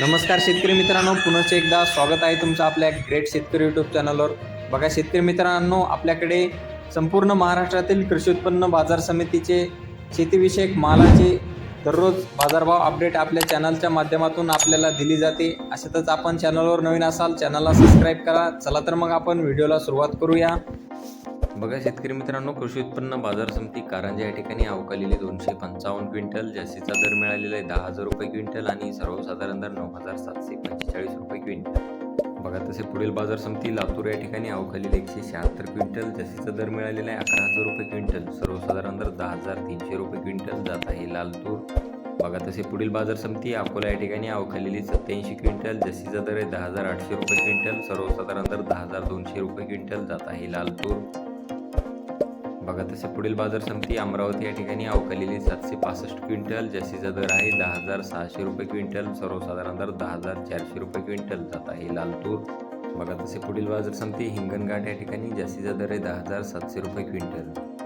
नमस्कार शेतकरी मित्रांनो पुनश्च एकदा स्वागत आहे तुमचं आपल्या ग्रेट शेतकरी यूट्यूब चॅनलवर बघा शेतकरी मित्रांनो आपल्याकडे संपूर्ण महाराष्ट्रातील कृषी उत्पन्न बाजार समितीचे शेतीविषयक मालाचे दररोज बाजारभाव अपडेट आपल्या चॅनलच्या माध्यमातून आपल्याला दिली जाते. अशातच आपण चॅनलवर नवीन असाल चॅनलला सबस्क्राईब करा. चला तर मग आपण व्हिडिओला सुरुवात करूया. बघा शेतकरी मित्रांनो कृषी उत्पन्न बाजार समिती कारंजा या ठिकाणी अवकालेले दोनशे पंचावन्न क्विंटल जास्तीचा दर मिळालेला आहे दहा हजार रुपये क्विंटल आणि सर्वसाधारण दर नऊ हजार सातशे पंचेचाळीस रुपये क्विंटल. बघा तसे पुढील बाजार समिती लातूर या ठिकाणी अवकालेली एकशे शहात्तर क्विंटल जास्तीचा दर मिळालेला आहे अकरा हजार रुपये क्विंटल सर्वसाधारण दर दहा हजार तीनशे रुपये क्विंटल जात आहे लालतूर बघा तसे पुढील बाजार समिती अकोला या ठिकाणी अवकालेली सत्याऐंशी क्विंटल जास्तीचा दर आहे दहा हजार आठशे रुपये क्विंटल सर्वसाधारण दर दहा हजार दोनशे रुपये क्विंटल जात आहे लालतूर बघा तसे पुढील बाजार समिती अमरावती या ठिकाणी अवकालेली सातशे पासष्ट क्विंटल जास्तीचा दर आहे दहा हजार सहाशे रुपये क्विंटल सर्वसाधारण दर दहा हजार चारशे रुपये क्विंटल जात आहे लालतूर. बघा तसे पुढील बाजार समिती हिंगणघाट या ठिकाणी जास्तीचा दर आहे दहा हजार सातशे रुपये क्विंटल.